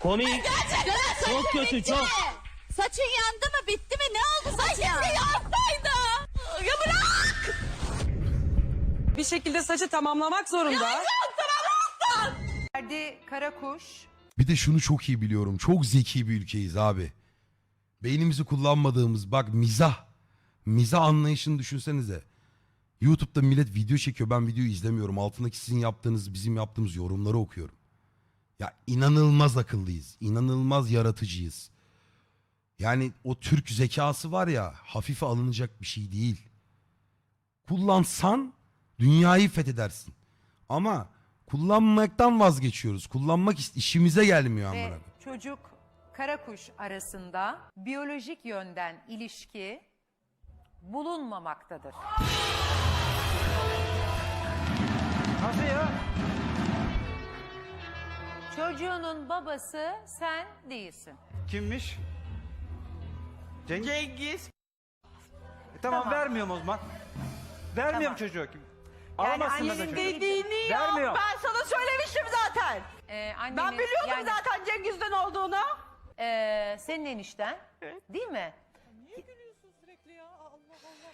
Komik. Çok kötü çok. Saçın yandı mı bitti mi ne oldu saçın? Ay yansaydı. Ya bırak. Bir şekilde saçı tamamlamak zorunda. Ferdi Karakuş Bir de şunu çok iyi biliyorum. Çok zeki bir ülkeyiz abi. Beynimizi kullanmadığımız bak mizah. Mizah anlayışını düşünsenize. YouTube'da millet video çekiyor. Ben videoyu izlemiyorum. Altındaki sizin yaptığınız, bizim yaptığımız yorumları okuyorum. Ya inanılmaz akıllıyız. inanılmaz yaratıcıyız. Yani o Türk zekası var ya hafife alınacak bir şey değil. Kullansan dünyayı fethedersin. Ama kullanmaktan vazgeçiyoruz. Kullanmak işimize gelmiyor amına. ve koyayım. çocuk Karakuş arasında biyolojik yönden ilişki bulunmamaktadır. Nasıl ya? Çocuğunun babası sen değilsin. Kimmiş? Cengiz. Cengiz. E, tamam, Tamam. vermiyorum o zaman. Vermiyorum Tamam. çocuğu. Yani Alamazsın da annenin çocuğu. Dediğini yap. Vermiyor. Ben sana söylemiştim zaten. Ee, annenin, Ben biliyordum yani, zaten Cengiz'den olduğunu. ee, senin enişten değil mi?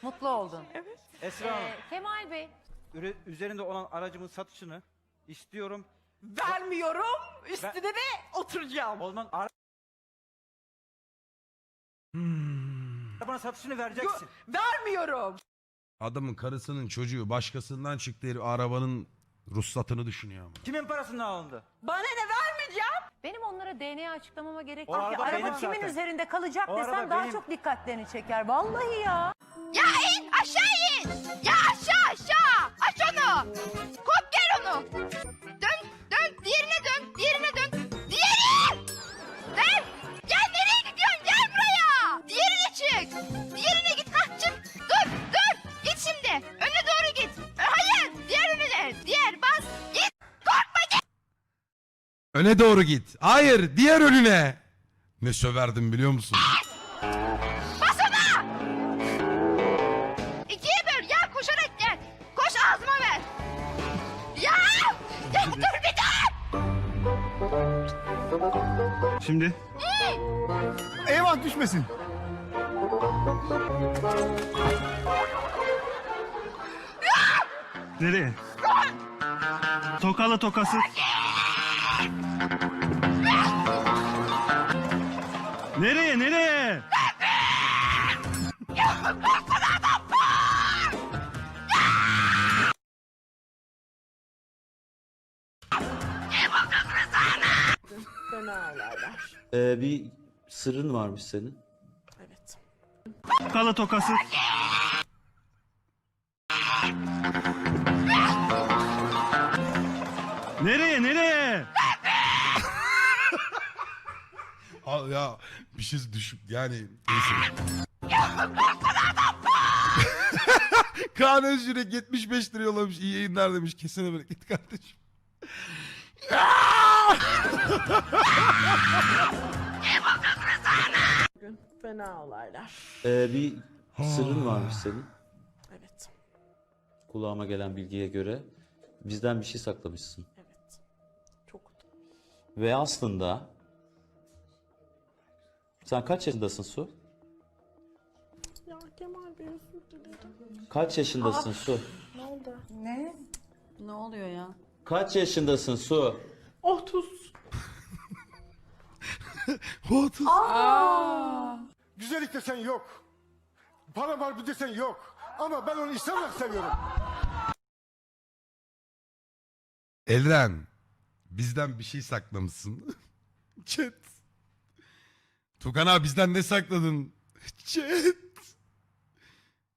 Mutlu oldun. Esra Hanım, Ee, Kemal Bey üre- üzerinde olan aracımın satışını istiyorum. Vermiyorum. Üstüne de oturacağım. O zaman ara- Arabanın satışını vereceksin. Vermiyorum. Adamın karısının çocuğu başkasından çıktı herif arabanın ruhsatını düşünüyor ama. Kimin parasından alındı? Bana ne vermeyeceğim. benim onlara DNA açıklamama gerek O yok ki. araba Araba benim kimin zaten. üzerinde kalacak O desem daha benim. çok dikkatlerini çeker. Vallahi ya. Ya in aşağı in. Ya aşağı aşağı. Aç onu. Öne doğru git. Hayır diğer önüne. Ne söverdim biliyor musun? Bas ona. İkiye böl. Ya koşarak gel. Koş ağzıma ver. Ya. Ya dur bir dur. Şimdi? Eyvah düşmesin. Nereye? Tokalı tokası. Nereye nereye? Ee, bir sırrın varmış senin. Tokalı tokası. Nereye nereye? Al ya bir şey düşüp yani neyse. Kaan Özgürek 75 lira yollamış. İyi yayınlar demiş. Kesene bereket kardeşim. Fena olaylar. Ee, bir sırrın varmış senin. Evet. Kulağıma gelen bilgiye göre bizden bir şey saklamışsın. Evet. Çok Ve aslında sen kaç yaşındasın Su? Ya Kemal Bey özür dilerim. Kaç yaşındasın Su? Ne oldu? Ne oluyor ya? Kaç yaşındasın Su? 30. Otuz. Güzellik desen yok. Para var bir desen yok. Ama ben onu insan olarak seviyorum. Elren bizden bir şey saklamışsın. Chat. Tukan abi bizden ne sakladın? Chat.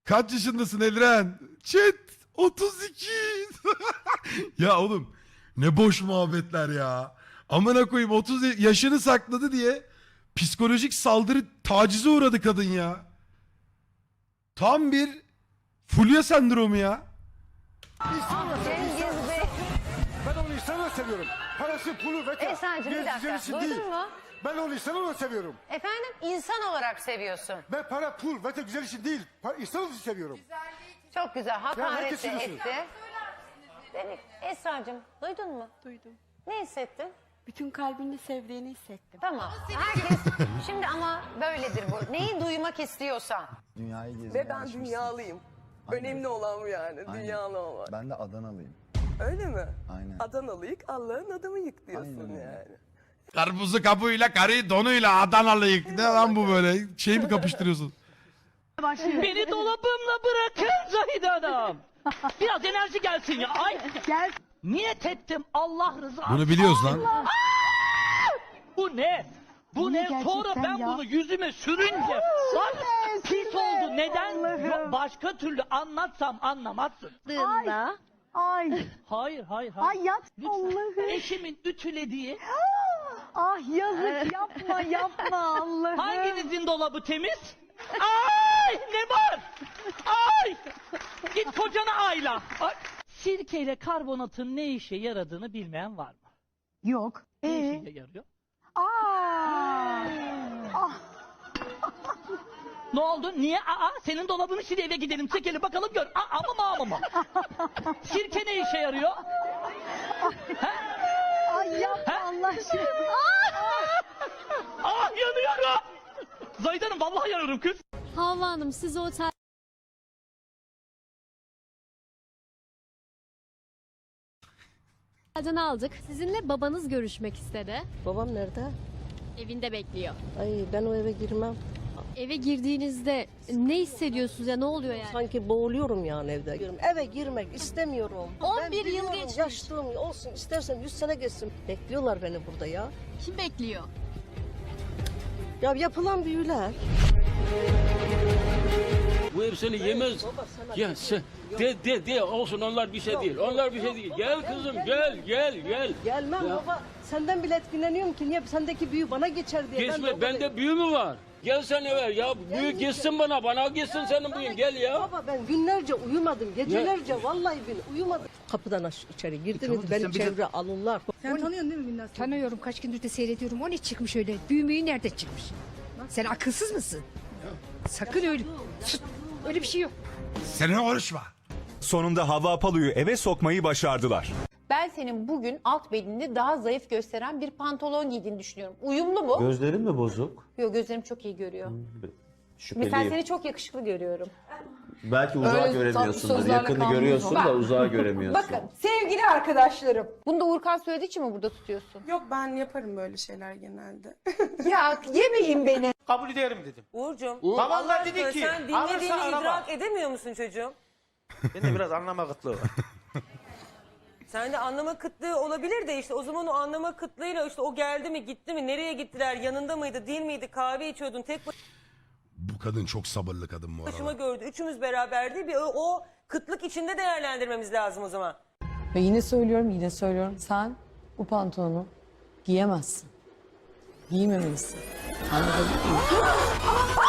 Kaç yaşındasın Elren? Chat 32. ya oğlum ne boş muhabbetler ya. Amına koyayım 30 yaşını sakladı diye psikolojik saldırı tacize uğradı kadın ya. Tam bir fulya sendromu ya. Ben onu insan olarak seviyorum. Parası, pulu, veta. Esancığım bir dakika. Duydun mu? Ben onu insan olarak seviyorum. Efendim insan olarak seviyorsun. Ben para, pul, veta güzel için değil. Para, insan olarak seviyorum. Çok güzel. Hakaret herkes de şunu etti. Demek Esra'cığım duydun mu? Duydum. Ne hissettin? Bütün kalbimle sevdiğini hissettim. Tamam. Herkes şimdi ama böyledir bu. Neyi duymak istiyorsan. Dünyayı gezmeye Ve ben dünyalıyım. Önemli olan bu yani. Dünyalı olmak. Ben de Adanalıyım. Öyle mi? Aynen. Adanalıyık, Allah'ın adamı yık diyorsun Aynen öyle. yani. Karpuzu kabuğuyla, karıyı donuyla Adanalıyık. Ne lan bu böyle? Şey mi kapıştırıyorsun? Beni dolabımla bırakın Zahide Hanım. Biraz enerji gelsin ya. Ay. Gel. Niyet ettim Allah rızası. Bunu biliyoruz lan. Bu ne? Bu ne? Sonra ben bunu yüzüme sürünce bak pis oldu. Neden? Yok, başka türlü anlatsam anlamazsın. Dığında. Ay, Hayır hayır hayır. ay Lütfen. Allah'ım. Eşimin ütülediği Ah yazık yapma yapma Allah'ım. hanginizin dolabı temiz? Ay ne var? Ay! Git kocana ayla. Ay. Sirkeyle karbonatın ne işe yaradığını bilmeyen var mı? Yok. Ne Ee? işe yarıyor? Aa. Ah. Ne oldu? Niye? Aa, senin dolabını sil eve gidelim. Çekelim bakalım gör. Aa, ama mı ama mı? Sirke ne işe yarıyor? Ay yapma Allah aşkına. Ah yanıyorum. Zahide Hanım vallahi yanıyorum kız. Havva Hanım siz otel Otelden aldık. Sizinle babanız görüşmek istedi. Babam nerede? Evinde bekliyor. Ay ben o eve girmem. Eve girdiğinizde ne hissediyorsunuz ya ne oluyor yani? Sanki boğuluyorum yani evde. Eve girmek istemiyorum. 11 Ben yıl biliyorum, geçmiş. Yaşlığım olsun istersen 100 sene geçsin. Bekliyorlar beni burada ya. Kim bekliyor? Ya yapılan büyüler. Bu ev seni yemez. Ya sen de de de olsun onlar bir şey değil. Onlar bir şey değil. Gel kızım gel gel gel. Gelmem baba. Senden bile etkileniyorum ki niye sendeki büyü bana geçer diye. Geçme baba- bende büyü mü var? Gel sen eve ya büyü geçsin bana bana geçsin senin büyün gel ya. Baba ben günlerce uyumadım. Gecelerce vallahi bin uyumadım. Kapıdan aş içeri girdi mi beni çevre alırlar. Sen tanıyorsun değil mi Binnaz? Tanıyorum kaç gündür de seyrediyorum. O ne çıkmış öyle? Büyümeyi nerede çıkmış? Sen akılsız mısın? Sakın öyle. Sus, Öyle bir şey yok. Seninle konuşma. Sonunda Havva Apalu'yu eve sokmayı başardılar. Ben senin bugün alt bedenini daha zayıf gösteren bir pantolon giydiğini düşünüyorum. Uyumlu mu? Gözlerin mi bozuk? Yok gözlerim çok iyi görüyor. Şüpheliyim. Mesela seni çok yakışıklı görüyorum. Belki uzağı Öyle göremiyorsundur. sözlerle Yakını görüyorsun Bak. da uzağı göremiyorsun. Bakın sevgili arkadaşlarım. Bunu da Uğurkan söylediği için mi burada tutuyorsun? Yok ben yaparım böyle şeyler genelde. ya yemeyin beni. Kabul ederim dedim. Uğurcuğum. Babanlar dedi ki sen alırsa dinlediğini araba. idrak edemiyor musun çocuğum? Bende biraz anlama kıtlığı var. Sende anlama kıtlığı olabilir de işte o zaman o anlama kıtlığıyla işte o geldi mi gitti mi nereye gittiler yanında mıydı değil miydi kahve içiyordun tek Bu kadın çok sabırlı kadın bu başıma arada. gördü üçümüz beraberdi bir o, o kıtlık içinde değerlendirmemiz lazım o zaman. Ve yine söylüyorum yine söylüyorum sen bu pantolonu giyemezsin. Giymemelisin. Anladın mı?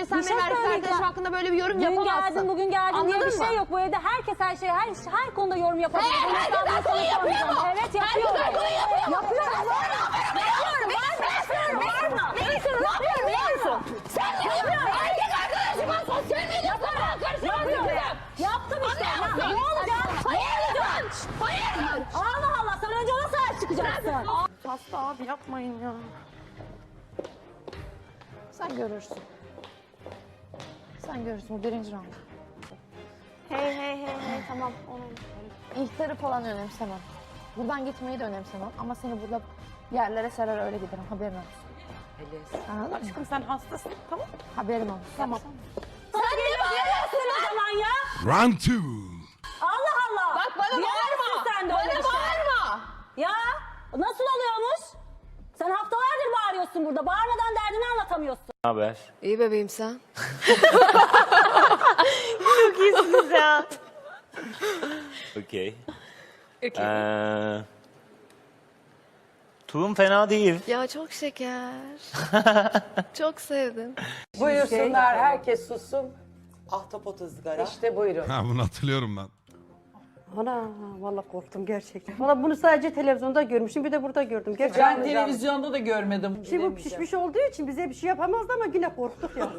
Dün bugün sen benim erkek arkadaşım hakkında böyle bir yorum yapamazsın. bugün geldin Anladın mı? Bu evde herkes her şey her her konuda yorum yapabilir. Hayır, herkes her konuyu yapıyor mu? Evet Herkes yapıyor. her konuyu yapıyor mu? Yapıyor. Yapıyorum. Yapıyorum. Bağırma. Ne istiyorsun? Ne yapıyorum biliyor musun? Sen ne yapıyorsun? Erkek arkadaşıma sosyal medyasına karıştırıyorsun. Yaptım işte. Ne Ya, yaptın? Ne olacak? Hayırdır? Hayırdır? Allah Allah sen önce ona sahip çıkacaksın. Hasta abi yapmayın ya. Sen görürsün. Sen görürsün bu birinci round. Hey hey hey hey tamam onun ihtarı falan önemsemem. Buradan gitmeyi de önemsemem ama seni burada yerlere serer öyle giderim haberin olsun. Anladın mı? Aşkım sen hastasın tamam Haberin olsun. Tamam. Sen ne bağırıyorsun o zaman ya? Round two. Allah Allah. Bak bana bağırma. sen de Bana şey. bağırma. Ya nasıl oluyormuş? Sen haftalardır bağırıyorsun burada. Bağırmadan derdini anlatamıyorsun. Haber? İyi bebeğim sen. Okey. Ee, Tuğum fena değil. Ya çok şeker. çok sevdim. Buyursunlar herkes sussun. Ahtapot ızgara. İşte buyurun. Ha bunu hatırlıyorum ben. Ana vallahi korktum gerçekten. Valla bunu sadece televizyonda görmüşüm bir de burada gördüm. Gerçekten. Ben televizyonda da görmedim. Şimdi bu pişmiş olduğu için bize bir şey yapamazdı ama yine korktuk ya.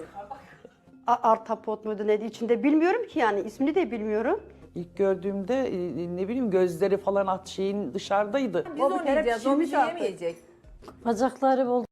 A- Artapot muydu neydi içinde bilmiyorum ki yani ismini de bilmiyorum. İlk gördüğümde e, e, ne bileyim gözleri falan at şeyin dışarıdaydı. Biz O bir onu kere yiyeceğiz, Bacakları bol